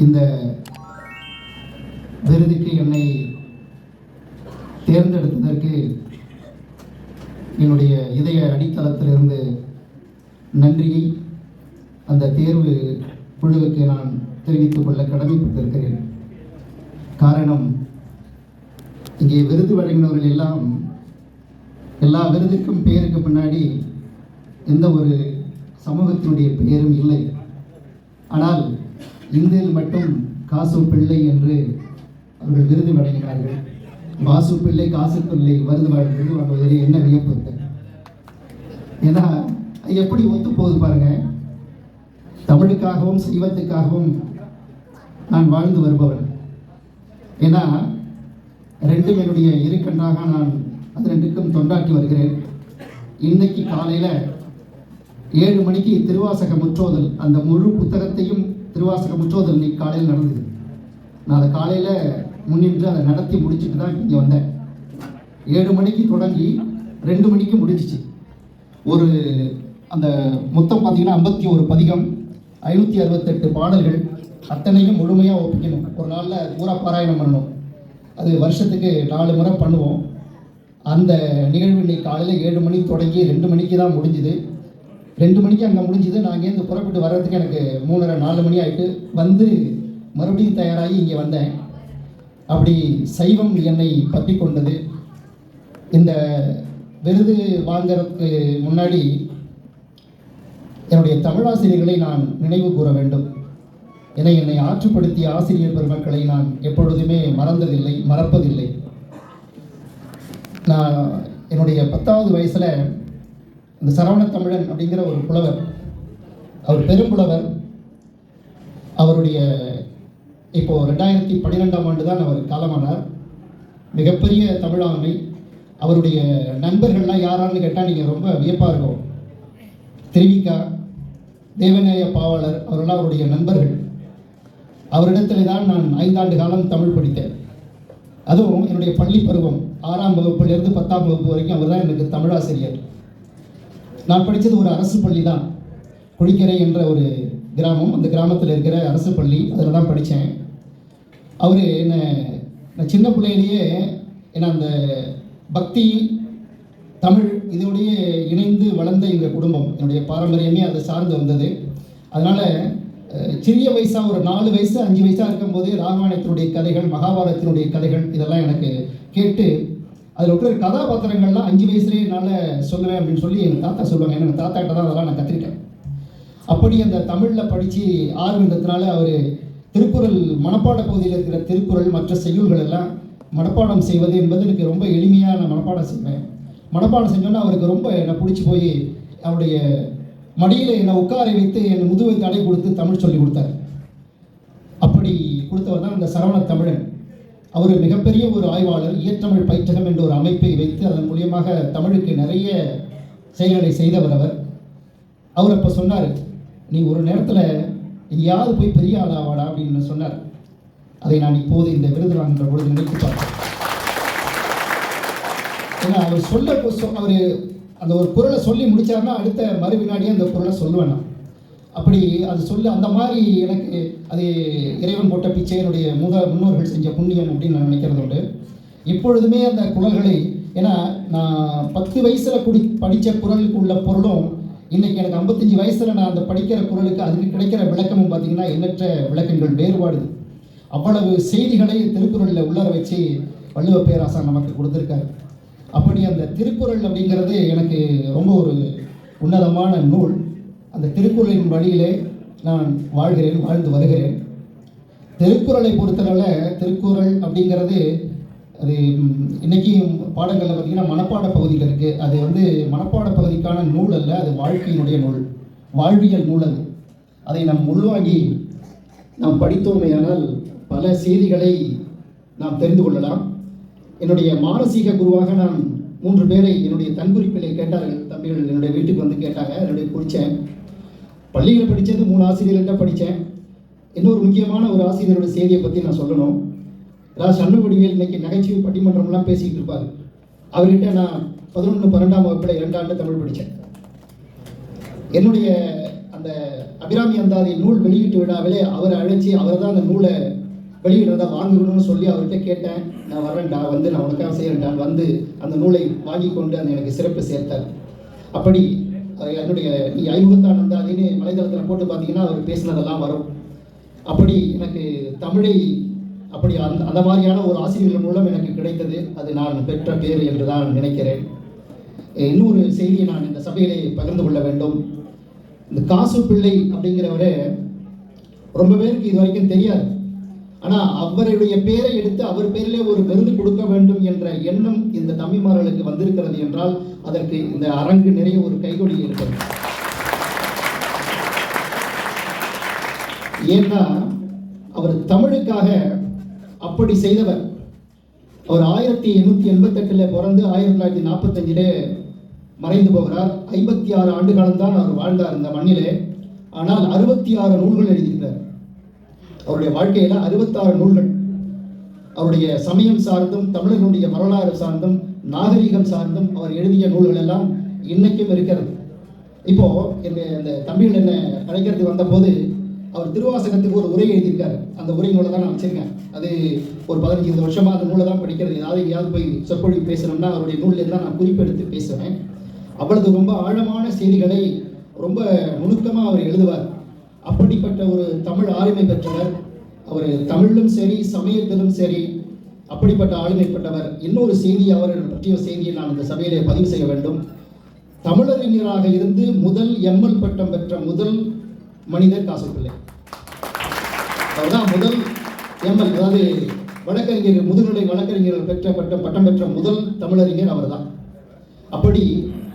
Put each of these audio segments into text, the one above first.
இந்த விருதுக்கு என்னை தேர்ந்தெடுத்ததற்கு என்னுடைய இதய அடித்தளத்திலிருந்து நன்றியை அந்த தேர்வு குழுவுக்கு நான் தெரிவித்துக் கொள்ள கடமைப்பட்டிருக்கிறேன். காரணம் இங்கே விருது வழங்கினவர்கள் எல்லாம் எல்லா விருதுக்கும் பெயருக்கு பின்னாடி எந்த ஒரு சமூகத்தினுடைய பெயரும் இல்லை. ஆனால் இந்தியில் மட்டும் காசு பிள்ளை என்று அவர்கள் விருது வழங்கினார்கள். வாசு பிள்ளை காசு பிள்ளை விருது வாழ்ந்தது விருது என்ன வியப்பு? ஏன்னா எப்படி ஒத்து போகுது பாருங்க. தமிழுக்காகவும் சைவத்துக்காகவும் நான் வாழ்ந்து வருபவன். ஏன்னா ரெண்டும் என்னுடைய இரு கண்ணாக நான் அது ரெண்டுக்கும் தொண்டாற்றி வருகிறேன். இன்னைக்கு காலையில் ஏழு மணிக்கு திருவாசக முற்றோதல். அந்த முழு புத்தகத்தையும் திருவாசக முற்றோதல் இன்னைக்கு காலையில் நடந்தது. நான் அதை காலையில் முன்னின்று அதை நடத்தி முடிச்சுட்டு தான் இங்கே வந்தேன். ஏழு மணிக்கு தொடங்கி ரெண்டு மணிக்கு முடிஞ்சிச்சு. ஒரு அந்த மொத்தம் பார்த்தீங்கன்னா ஐம்பத்தி ஒரு பதிகம் ஐநூற்றி அறுபத்தெட்டு பாடல்கள் அத்தனையும் முழுமையாக ஒப்பிக்கணும். ஒரு நாளில் பூரா பாராயணம் பண்ணணும். அது வருஷத்துக்கு நாலு முறை பண்ணுவோம். அந்த நிகழ்வு இன்னைக்கு காலையில் ஏழு மணிக்கு தொடங்கி ரெண்டு மணிக்கு தான் முடிஞ்சுது. ரெண்டு மணிக்கு அங்கே முடிஞ்சுது. நான் இங்கேருந்து புறப்பட்டு வர்றதுக்கு எனக்கு மூணரை நாலு மணி ஆகிட்டு வந்து மறுபடியும் தயாராகி இங்கே வந்தேன். அப்படி சைவம் என்னை பற்றி கொண்டது. இந்த விருது வாங்கிறதுக்கு முன்னாடி என்னுடைய தமிழாசிரியர்களை நான் நினைவு கூற வேண்டும். என என்னை ஆற்றுப்படுத்திய ஆசிரியர் பெருமக்களை நான் எப்பொழுதுமே மறந்ததில்லை மறப்பதில்லை. நான் என்னுடைய பத்தாவது வயசில் இந்த சரவண தமிழன் அப்படிங்கிற ஒரு புலவர் அவர் பெரும்புலவர் அவருடைய இப்போ ரெண்டாயிரத்தி பன்னிரெண்டாம் ஆண்டு தான் அவர் காலமானார். மிகப்பெரிய தமிழாண்மை அவருடைய நண்பர்கள்லாம் யாரான்னு கேட்டால் நீங்கள் ரொம்ப வியப்பாக இருக்கும். திருவிக்கா தேவநேய பாவலர் அவரெல்லாம் அவருடைய நண்பர்கள். அவரிடத்தில் தான் நான் ஐந்தாண்டு காலம் தமிழ் படித்தேன். அதுவும் என்னுடைய பள்ளி பருவம் ஆறாம் வகுப்புலேருந்து பத்தாம் வகுப்பு வரைக்கும் அவர் தான் எனக்கு தமிழாசிரியர். நான் படித்தது ஒரு அரசு பள்ளி தான் குழிக்கரை என்ற ஒரு கிராமம் அந்த கிராமத்தில் இருக்கிற அரசு பள்ளி அதில் தான் படித்தேன் அவர் என்னை நான் சின்ன பிள்ளையிலேயே என்ன அந்த பக்தி தமிழ் இதோடையே இணைந்து வளர்ந்த எங்கள் குடும்பம். என்னுடைய பாரம்பரியமே அதை சார்ந்து வந்தது. அதனால் சிறிய வயசாக ஒரு நாலு வயசு அஞ்சு வயசாக இருக்கும்போது ராமாயணத்தினுடைய கதைகள் மகாபாரதத்தினுடைய கதைகள் இதெல்லாம் எனக்கு கேட்டு அதில் இருக்கிற கதாபாத்திரங்கள்லாம் அஞ்சு வயசுலேயே என்னால் சொல்லுவேன் அப்படின்னு சொல்லி எங்கள் தாத்தா சொல்லுவாங்க. ஏன்னா எங்கள் தாத்தாட்ட தான் அதெல்லாம் நான் கற்றுக்கிட்டேன் அப்படி அந்த தமிழில் படித்து ஆர்வந்ததுனால அவர் திருக்குறள் மனப்பாட பகுதியில் இருக்கிற திருக்குறள் மற்ற செய்யுள்கள் எல்லாம் மனப்பாடம் செய்வது என்பது எனக்கு ரொம்ப எளிமையாக நான் மனப்பாடம் செய்வேன். மனப்பாடம் செஞ்சோன்னா அவருக்கு ரொம்ப என்னை பிடிச்சி போய் அவருடைய மடியில் என்னை உட்கார வைத்து என் முதுவை தடை கொடுத்து தமிழ் சொல்லி கொடுத்தார். அப்படி கொடுத்தவர் தான் அந்த சரவண தமிழன். அவர் மிகப்பெரிய ஒரு ஆய்வாளர் இயற்றமிழ் பயிற்றகம் என்ற ஒரு அமைப்பை வைத்து அதன் மூலியமாக தமிழுக்கு நிறைய செயல்களை செய்தவர் அவர். அவர் அப்போ சொன்னார் நீ ஒரு நேரத்தில் எங்கேயாவது போய் பெரிய ஆளாவாடா அப்படின்னு சொன்னார். அதை நான் இப்போது இந்த விருது வாங்குகிற பொழுது நினைத்து பார்த்தேன் ஏன்னா அவர் சொல்ல அவர் அந்த ஒரு குரலை சொல்லி முடிச்சாருன்னா அடுத்த மறு வினாடியே அந்த குரலை சொல்லுவேன் நான். அப்படி அது சொல்ல அந்த மாதிரி எனக்கு அது இறைவன் போட்ட பிச்சை என்னுடைய முத முன்னோர்கள் செஞ்ச புண்ணியம் அப்படின்னு நான் நினைக்கிறது உண்டு. இப்பொழுதுமே அந்த குரல்களை ஏன்னா நான் பத்து வயசில் குடி படித்த குரலுக்கு உள்ள பொருளும் இன்றைக்கி எனக்கு ஐம்பத்தஞ்சு வயசில் நான் அந்த படிக்கிற குரலுக்கு அதுக்கு கிடைக்கிற விளக்கமும் பார்த்திங்கன்னா எண்ணற்ற விளக்கங்கள் வேறுபாடு அவ்வளவு செய்திகளை திருக்குறளில் உள்ளர வச்சு வள்ளுவ பேராசான் நமக்கு கொடுத்துருக்காரு. அப்படி அந்த திருக்குறள் அப்படிங்கிறது எனக்கு ரொம்ப ஒரு உன்னதமான நூல். அந்த திருக்குறளின் வழியிலே நான் வாழ்கிறேன் வாழ்ந்து வருகிறேன். திருக்குறளை பொறுத்தளவில் திருக்குறள் அப்படிங்கிறது அது இன்றைக்கும் பாடங்களில் பார்த்தீங்கன்னா மனப்பாட பகுதியில் இருக்குது அது வந்து மனப்பாட பகுதிக்கான நூல் அல்ல அது வாழ்க்கையினுடைய நூல். வாழ்வியல் நூல் அது. அதை நாம் உள்வாங்கி நாம் படித்தோமேயானால் பல செய்திகளை நாம் தெரிந்து கொள்ளலாம். என்னுடைய மானசீக குருவாக நான் மூன்று பேரை என்னுடைய தன்குறிப்பிலே கேட்டார்கள். தம்பிகள் என்னுடைய வீட்டுக்கு வந்து கேட்டாங்க என்னுடைய பிடிச்சேன் பள்ளியில் படித்தது மூணு ஆசிரியர்கிட்ட படித்தேன் இன்னொரு முக்கியமான ஒரு ஆசிரியரோட செய்தியை பற்றி நான் சொல்லணும். அதாவது சண்முகடிவேல் இன்னைக்கு நகைச்சுவை பட்டிமன்றம்லாம் பேசிக்கிட்டு இருப்பார். அவர்கிட்ட நான் பதினொன்று பன்னெண்டாம் வகுப்பில் இரண்டாண்டு தமிழ் படித்தேன் என்னுடைய அந்த அபிராமி அந்தாதி நூல் வெளியீட்டு விழாவிலே அவரை அழைச்சி அவரை தான் அந்த நூலை வெளியிடுறதை வாங்கணும்னு சொல்லி அவர்கிட்ட கேட்டேன். நான் வரேன்டா வந்து நான் உனக்காக செய்கிறேன்டான் வந்து அந்த நூலை வாங்கி கொண்டு அந்த எனக்கு சிறப்பு சேர்த்தார். அப்படி என்னுடைய நீ ஐமுகத்தானந்தாதின்னு வலைதளத்தில் போட்டு பார்த்தீங்கன்னா அவர் பேசினதெல்லாம் வரும். அப்படி எனக்கு தமிழை அப்படி அந்த அந்த மாதிரியான ஒரு ஆசிரியர்கள் மூலம் எனக்கு கிடைத்தது. அது நான் பெற்ற பேர் என்று தான் நினைக்கிறேன். இன்னொரு செய்தியை நான் இந்த சபையிலே பகிர்ந்து கொள்ள வேண்டும். இந்த காசு பிள்ளை அப்படிங்கிறவரே ரொம்ப பேருக்கு இது வரைக்கும் தெரியாது. ஆனால் அவருடைய பேரை எடுத்து அவர் பேரிலே ஒரு விருது கொடுக்க வேண்டும் என்ற எண்ணம் இந்த தம்பிமார்களுக்கு வந்திருக்கிறது என்றால் அதற்கு இந்த அரங்கு நிறைய ஒரு கைகொடி இருக்கிறது. ஏன்னா அவர் தமிழுக்காக அப்படி செய்தவர். அவர் ஆயிரத்தி எண்ணூற்றி எண்பத்தெட்டில் பிறந்து ஆயிரத்தி தொள்ளாயிரத்தி நாற்பத்தஞ்சிலே மறைந்து போகிறார். ஐம்பத்தி ஆறு ஆண்டு காலம்தான் அவர் வாழ்ந்தார் இந்த மண்ணிலே. ஆனால் அறுபத்தி ஆறு நூல்கள் எழுதியிருக்கிறார். அவருடைய வாழ்க்கையில அறுபத்தாறு நூல்கள். அவருடைய சமயம் சார்ந்தும் தமிழர்களுடைய வரலாறு சார்ந்தும் நாகரிகம் சார்ந்தும் அவர் எழுதிய நூல்கள் எல்லாம் இன்னைக்கும் இருக்கிறது. இப்போ என்னுடைய இந்த தம்பிகள் என்ன அழைக்கிறதுக்கு வந்தபோது அவர் திருவாசகத்துக்கு ஒரு உரை எழுதியிருக்காரு. அந்த உரை நூலை தான் நான் வச்சிருக்கேன். அது ஒரு பதினஞ்சு இருபது வருஷமா அந்த நூலை தான் படிக்கிறது. ஏதாவது எங்கேயாவது போய் சொற்பொழிவு பேசணும்னா அவருடைய நூலில் தான் நான் குறிப்பெடுத்து பேசுவேன். அவ்வளவு ரொம்ப ஆழமான செய்திகளை ரொம்ப நுணுக்கமாக அவர் எழுதுவார். அப்படிப்பட்ட ஒரு தமிழ் ஆளுமை பெற்றவர். அவர் தமிழிலும் சரி சமயத்திலும் சரி அப்படிப்பட்ட ஆளுமை பெற்றவர். இன்னொரு செய்தி அவர் பற்றிய செய்தியை நான் இந்த சபையிலே பதிவு செய்ய வேண்டும். தமிழறிஞராக இருந்து முதல் எம்எல் பட்டம் பெற்ற முதல் மனிதர் காசுப்பிள்ளை. அவர்தான் முதல் எம்எல் அதாவது வழக்கறிஞர் முதுநிலை வழக்கறிஞர் பெற்ற பட்டம் பட்டம் பெற்ற முதல் தமிழறிஞர் அவர்தான். அப்படி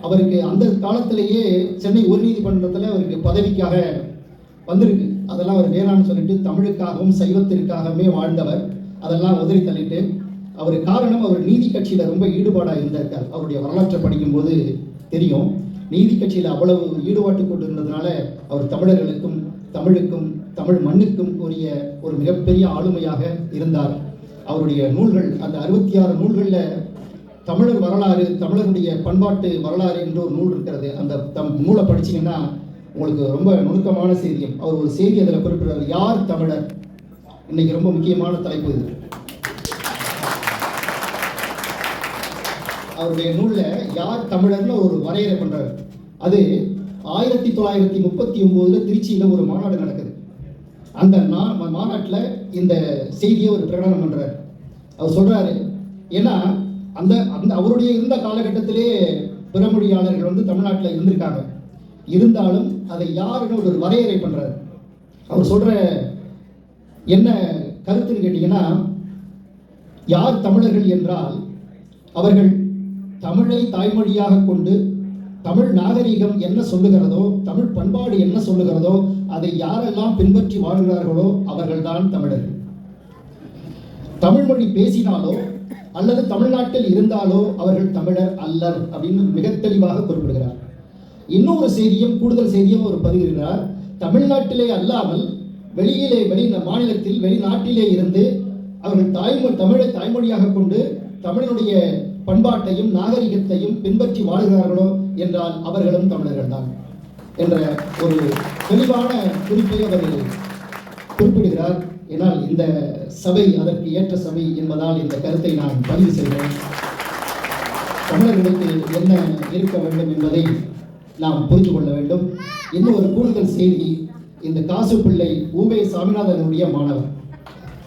அவருக்கு அந்த காலத்திலேயே சென்னை உயர்நீதிமன்றத்தில் அவருக்கு பதவிக்காக வந்திருக்கு. அதெல்லாம் அவர் வேணான்னு சொல்லிட்டு தமிழுக்காகவும் சைவத்திற்காகவே வாழ்ந்தவர். அதெல்லாம் உதறி தள்ளிட்டு அவர் காரணம் அவர் நீதி கட்சியில் ரொம்ப ஈடுபாடாக இருந்திருக்கார். அவருடைய வரலாற்றை படிக்கும்போது தெரியும். நீதி கட்சியில் அவ்வளவு ஈடுபாட்டு கொண்டு இருந்ததுனால அவர் தமிழர்களுக்கும் தமிழுக்கும் தமிழ் மண்ணுக்கும் உரிய ஒரு மிகப்பெரிய ஆளுமையாக இருந்தார். அவருடைய நூல்கள் அந்த அறுபத்தி ஆறு நூல்களில் தமிழர் வரலாறு தமிழருடைய பண்பாட்டு வரலாறு என்று ஒரு நூல் இருக்கிறது. அந்த தம் நூலை படிச்சீங்கன்னா உங்களுக்கு ரொம்ப நுணுக்கமான செய்தியும் அவர் ஒரு செய்தி அதில் குறிப்பிடுறார். யார் தமிழர்? இன்னைக்கு ரொம்ப முக்கியமான தலைப்பு இது. அவருடைய நூலில் யார் தமிழர்னு ஒரு வரையறை பண்ணுறாரு அது ஆயிரத்தி தொள்ளாயிரத்தி முப்பத்தி ஒம்போதில் திருச்சியில் ஒரு மாநாடு நடக்குது. அந்த நா- மாநாட்டில் இந்த செய்தியை ஒரு பிரகடனம் பண்ணுறார் அவர் சொல்கிறாரு ஏன்னா அந்த அந்த அவருடைய இருந்த காலகட்டத்திலே பிறமொழியாளர்கள் வந்து தமிழ்நாட்டில் இருந்திருக்காங்க. இருந்தாலும் அதை யாருன்னு ஒரு வரையறை பண்ணுறார் அவர் சொல்கிற என்ன கருத்துன்னு கேட்டிங்கன்னா யார் தமிழர்கள் என்றால் அவர்கள் தமிழை தாய்மொழியாக கொண்டு தமிழ் நாகரிகம் என்ன சொல்லுகிறதோ தமிழ் பண்பாடு என்ன சொல்லுகிறதோ அதை யாரெல்லாம் பின்பற்றி வாழ்கிறார்களோ அவர்கள்தான் தமிழர்கள். தமிழ் மொழி பேசினாலோ அல்லது தமிழ்நாட்டில் இருந்தாலோ அவர்கள் தமிழர் அல்லர் அப்படின்னு மிக தெளிவாக குறிப்பிடுகிறார். இன்னொரு செய்தியும் கூடுதல் செய்தியும் அவர் பதிவிடுகிறார் தமிழ்நாட்டிலே அல்லாமல் வெளியிலே வெளி மாநிலத்தில் வெளிநாட்டிலே இருந்து அவர்கள் தாய்மொழி தமிழை தாய்மொழியாக கொண்டு தமிழனுடைய பண்பாட்டையும் நாகரிகத்தையும் பின்பற்றி வாழ்கிறார்களோ என்றால் அவர்களும் தமிழர்கள் தான் என்ற ஒரு தெளிவான குறிப்பை அவர் குறிப்பிடுகிறார். ஏனால் இந்த சபை அதற்கு ஏற்ற சபை என்பதால் இந்த கருத்தை நான் பதிவு செய்கிறேன். தமிழர்களுக்கு என்ன இருக்க வேண்டும் என்பதை நாம் புரிந்து கொள்ள வேண்டும். இன்னும் ஒரு கூடுதல் செய்தி இந்த காசு பிள்ளை ஊவே சாமிநாதனுடைய மாணவர்.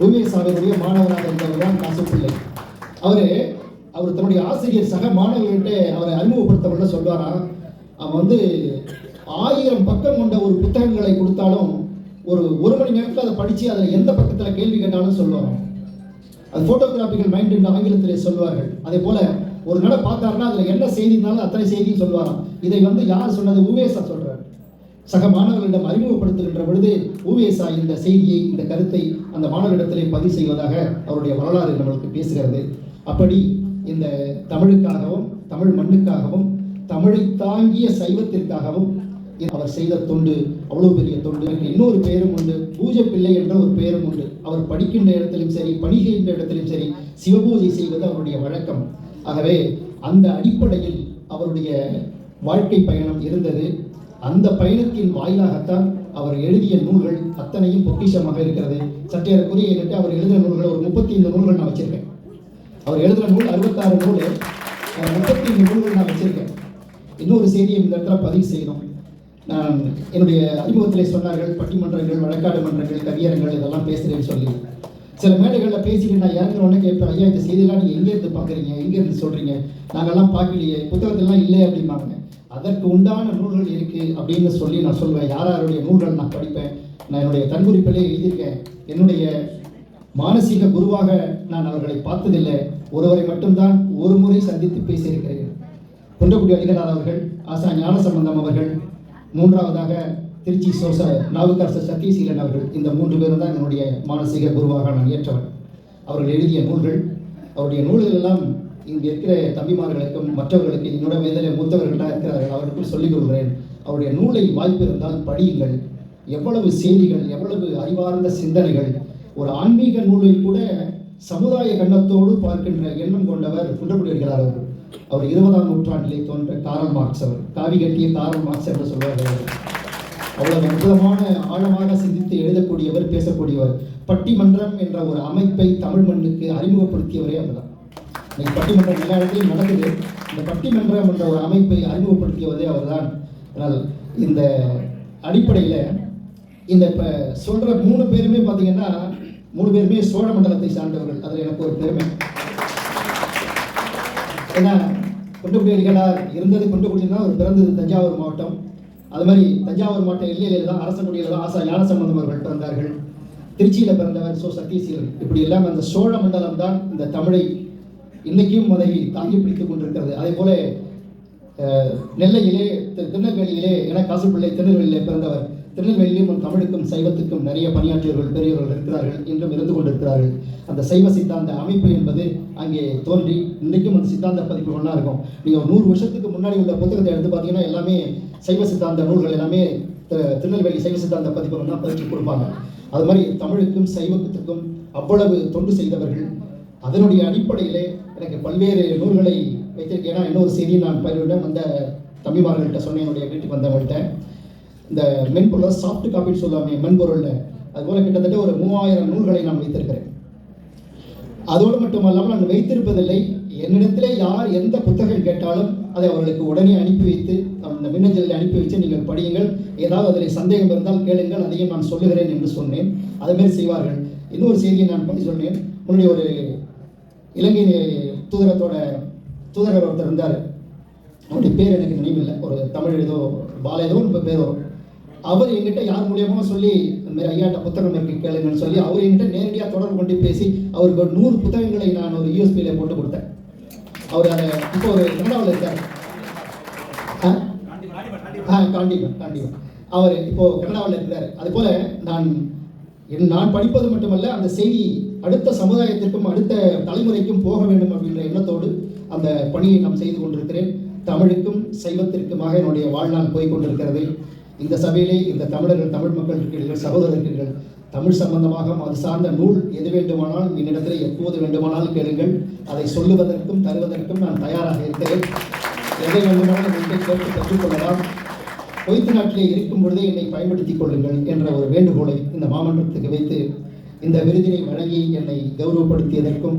ஊவே சாமியினுடைய மாணவராக இருந்தவர் தான் காசு பிள்ளை அவரு அவர் தன்னுடைய ஆசிரியர் சக மாணவர்கிட்ட அவரை அறிமுகப்படுத்தப்பட சொல்வாராம் அவன் வந்து ஆயிரம் பக்கம் கொண்ட ஒரு புத்தகங்களை கொடுத்தாலும் ஒரு ஒரு மணி நேரத்தில் அதை படித்து அதில் எந்த பக்கத்தில் கேள்வி கேட்டாலும் சொல்லுவாராம். அது ஃபோட்டோகிராபிக்கல் மைண்ட் என்று ஆங்கிலத்திலே சொல்வார்கள் அதே போல் ஒரு நட பார்த்தாருன்னா அதில் என்ன செய்தி இருந்தாலும் அத்தனை செய்தியும் சொல்லுவாராம். இதை வந்து யார் சொன்னது? உவேசா சொல்றாரு. சக மாணவர்களிடம் அறிமுகப்படுத்துகின்ற பொழுது உவேசா இந்த செய்தியை இந்த கருத்தை அந்த மாணவரிடத்திலே பதிவு செய்வதாக அவருடைய வரலாறு நம்மளுக்கு பேசுகிறது. அப்படி இந்த தமிழுக்காகவும் தமிழ் மண்ணுக்காகவும் தமிழை தாங்கிய சைவத்திற்காகவும் அவர் செய்த தொண்டு அவ்வளவு பெரிய தொண்டு. எனக்கு இன்னொரு பெயரும் உண்டு. பூஜை பிள்ளை என்ற ஒரு பெயரும் உண்டு. அவர் படிக்கின்ற இடத்திலும் சரி பணிகின்ற இடத்திலும் சரி சிவபூஜை செய்வது அவருடைய வழக்கம். ஆகவே அந்த அடிப்படையில் அவருடைய வாழ்க்கை பயணம் இருந்தது. அந்த பயணத்தின் வாயிலாகத்தான் அவர் எழுதிய நூல்கள் அத்தனையும் பொக்கிஷமாக இருக்கிறது. சற்றேறக்குரிய என்கிட்ட அவர் எழுதின நூல்கள் ஒரு முப்பத்தி ஐந்து நூல்கள் நான் வச்சிருக்கேன். அவர் எழுதின நூல் அறுபத்தாறு நூல். முப்பத்தி ஐந்து நூல்கள் நான் வச்சிருக்கேன். இன்னொரு செய்தியை இந்த இடத்துல பதிவு செய்யணும். நான் என்னுடைய அறிமுகத்திலே சொன்னார்கள் பட்டிமன்றங்கள் வழக்காடு மன்றங்கள் கவியரங்கள் இதெல்லாம் பேசுகிறேன்னு சொல்லி. சில மேடைகளில் பேசிட்டு நான் இறங்குற உடனே கேட்பேன் ஐயா இந்த செய்தியெல்லாம் நீங்கள் எங்கேருந்து பார்க்குறீங்க? எங்கேருந்து சொல்கிறீங்க நாங்கள்லாம் பார்க்கலையே புத்தகத்திலாம் இல்லை அப்படிம்பாங்க. அதற்கு உண்டான நூல்கள் இருக்குது அப்படின்னு சொல்லி நான் சொல்வேன் யார் யாருடைய நூல்கள் நான் படிப்பேன்? நான் என்னுடைய தன்குறிப்பிலே எழுதியிருக்கேன். என்னுடைய மானசீக குருவாக நான் அவர்களை பார்த்ததில்லை. ஒருவரை மட்டும்தான் ஒரு முறை சந்தித்து பேசியிருக்கிறேன். குன்றக்குடி அடிகளார் அவர்கள் ஆசா ஞானசம்பந்தம் அவர்கள் மூன்றாவதாக திருச்சி சோச நாவுக்கரசர் சத்யசீலன் அவர்கள் இந்த மூன்று பேரும் தான் என்னுடைய மானசீக குருவாக நான் ஏற்றவன் அவர்கள் எழுதிய நூல்கள் அவருடைய நூல்கள் எல்லாம் இங்கே இருக்கிற தம்பிமார்களுக்கும் மற்றவர்களுக்கு என்னோட வயதில் மூத்தவர்களாக இருக்கிறார்கள் அவர்களுக்கும் சொல்லிக் கொள்கிறேன். அவருடைய நூலை வாய்ப்பு இருந்தால் படியுங்கள். எவ்வளவு செய்திகள் எவ்வளவு அறிவார்ந்த சிந்தனைகள். ஒரு ஆன்மீக நூலில் கூட சமுதாய கண்ணத்தோடு பார்க்கின்ற எண்ணம் கொண்டவர் குன்றக்குடி அடிகளார் அவர் இருபதாம் நூற்றாண்டிலே தோன்ற காரல் மார்க்ஸ் அவர். காவி கட்டிய காரல் மார்க்ஸ் என்று சொல்வார்கள் அவர். அவ்வளவு அற்புதமான ஆழமாக சிந்தித்து எழுதக்கூடியவர் பேசக்கூடியவர். பட்டிமன்றம் என்ற ஒரு அமைப்பை தமிழ் மண்ணுக்கு அறிமுகப்படுத்தியவரே அவர்தான் இன்னைக்கு பட்டிமன்றம் எல்லா இடத்துலையும் நடக்குது இந்த பட்டிமன்றம் என்ற ஒரு அமைப்பை அறிமுகப்படுத்தியவதே அவர்தான் ஆனால் இந்த அடிப்படையில் இந்த இப்போ சொல்கிற மூணு பேருமே பார்த்தீங்கன்னா மூணு பேருமே சோழ மண்டலத்தை சார்ந்தவர்கள். அதில் எனக்கு ஒரு பெருமை. ஏன்னா குன்றக்குடி அடிகளார் இருந்தது குன்றக்குடி தான் அவர் பிறந்தது தஞ்சாவூர் மாவட்டம். அது மாதிரி தஞ்சாவூர் மாவட்டம் எல்லையில தான் அரசங்குடியில் தான் ஆசா ஞானசம்பந்தம் அவர்கள் பிறந்தார்கள். திருச்சியில் பிறந்தவர் சோ சத்யசீலன் இப்படி எல்லாம் அந்த சோழ மண்டலம் தான் இந்த தமிழை இன்னைக்கும் அதை தாங்கி பிடித்துக் கொண்டிருக்கிறது. அதே போல நெல்லையிலே திருநெல்வேலியிலே என காசுப்பிள்ளை திருநெல்வேலியிலே பிறந்தவர். திருநெல்வேலியிலும் ஒரு தமிழுக்கும் சைவத்துக்கும் நிறைய பணியாற்றியவர்கள் பெரியவர்கள் இருக்கிறார்கள் என்றும் இருந்து கொண்டிருக்கிறார்கள். அந்த சைவ சித்தாந்த அமைப்பு என்பது அங்கே தோன்றி இன்றைக்கும் அந்த சித்தாந்த பதிப்பு ஒன்றா இருக்கும். நீங்கள் நூறு வருஷத்துக்கு முன்னாடி உள்ள புத்தகத்தை எடுத்து பார்த்தீங்கன்னா எல்லாமே சைவ சித்தாந்த நூல்கள் எல்லாமே திருநெல்வேலி சைவ சித்தாந்த பதிப்பு தான் பதிச்சு கொடுப்பாங்க. அது மாதிரி தமிழுக்கும் சைவத்துக்கும் அவ்வளவு தொண்டு செய்தவர்கள் அதனுடைய அடிப்படையிலே எனக்கு பல்வேறு நூல்களை வைத்திருக்கேன் ஏன்னா இன்னொரு செய்தியை நான் பயிரிட்டேன் அந்த தம்பிமார்கள்ட்ட சொன்னேன் என்னுடைய வீட்டுக்கு வந்தவங்கள்ட்ட. இந்த மென்பொருளை சாஃப்ட் காப்பின்னு சொல்லுவாங்க மென்பொருளில். அதுபோல் கிட்டத்தட்ட ஒரு மூவாயிரம் நூல்களை நான் வைத்திருக்கிறேன். அதோடு மட்டுமல்லாமல் நான் வைத்திருப்பதில்லை. என்னிடத்திலே யார் எந்த புத்தகம் கேட்டாலும் அதை அவர்களுக்கு உடனே அனுப்பி வைத்து அந்த மின்னஞ்சலில் அனுப்பி வச்சு நீங்கள் படியுங்கள். ஏதாவது அதில் சந்தேகம் இருந்தால் கேளுங்கள். அதையும் நான் சொல்லுகிறேன் என்று சொன்னேன். அதுமாரி செய்வார்கள். இன்னொரு செய்தியை நான் பண்ணி சொன்னேன் முன்னாடி ஒரு இலங்கை தூதரத்தோட தூதரர் ஒருத்தர் இருந்தார். அவருடைய பேர் எனக்கு நினைவில்லை. ஒரு தமிழ் ஏதோ பால ஏதோ இப்போ பேர் வரும். அவர் என்கிட்ட யார் மூலியமாக சொல்லி இந்த மாதிரி ஐயாட்ட புத்தகம் இருக்கு கேளுங்கன்னு சொல்லி அவர் என்கிட்ட நேரடியாக தொடர்பு கொண்டு பேசி அவருக்கு ஒரு நூறு புத்தகங்களை நான் ஒரு யூஎஸ்பியில் போட்டு கொடுத்தேன். அவர் அதை இப்போ ஒரு கனடாவில் இருக்கார். ஆ? ஆ காண்டிபன் காண்டிபன் அவர் இப்போ கனடாவில் இருக்கிறார். அதுபோல நான் என் நான் படிப்பது மட்டுமல்ல அந்த செய்தி அடுத்த சமுதாயத்திற்கும் அடுத்த தலைமுறைக்கும் போக வேண்டும் அப்படின்ற எண்ணத்தோடு அந்த பணியை நாம் செய்து கொண்டிருக்கிறேன். தமிழுக்கும் சைவத்திற்குமாக என்னுடைய வாழ்நாள் போய் கொண்டிருக்கிறது. இந்த சபையிலே இந்த தமிழர்கள் தமிழ் மக்கள் இருக்கிறீர்கள் சகோதரர் இருக்கிறீர்கள் தமிழ் சம்பந்தமாக அது சார்ந்த நூல் எது வேண்டுமானால் என்னிடத்தில் எப்போது வேண்டுமானாலும் கேளுங்கள். அதை சொல்லுவதற்கும் தருவதற்கும் நான் தயாராக இருக்கிறேன். எதை வேண்டுமானாலும் நீங்கள் கேட்டு கற்றுக்கொள்ளலாம் பொய்த்து நாட்டிலே இருக்கும் பொழுதே என்னை பயன்படுத்திக் கொள்ளுங்கள் என்ற ஒரு வேண்டுகோளை இந்த மாமன்றத்துக்கு வைத்து இந்த விருதினை வழங்கி என்னை கௌரவப்படுத்தியதற்கும்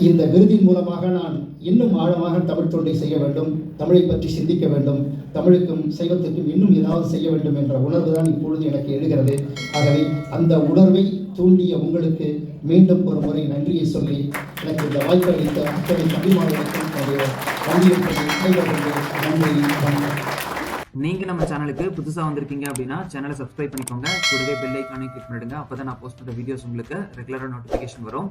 இந்த விருதின் மூலமாக நான் இன்னும் ஆழமாக தமிழ் தொண்டை செய்ய வேண்டும் தமிழை பற்றி சிந்திக்க வேண்டும் தமிழுக்கும் சைவத்துக்கும் இன்னும் ஏதாவது செய்ய வேண்டும் என்ற உணர்வு தான் இப்பொழுது எனக்கு எழுகிறது. ஆகவே அந்த உணர்வை தூண்டிய உங்களுக்கு மீண்டும் ஒரு முறை நன்றியை சொல்லி எனக்கு இந்த வாய்ப்பு அளித்த அத்தனை தமிழ்மார்களுக்கும் என்னுடைய நன்றியை நன்றி நீங்க நம்ம சேனலுக்கு புதுசா வந்திருக்கீங்க அப்படின்னா சேனலை சப்ஸ்கிரைப் பண்ணிக்கோங்க. கூடவே பெல் ஐக்கானை கிளிக் பண்ணிடுங்க. அப்பதான் நான் போஸ்ட் பண்ற வீடியோஸ் உங்களுக்கு ரெகுலரா நோட்டிபிகேஷன் வரும்.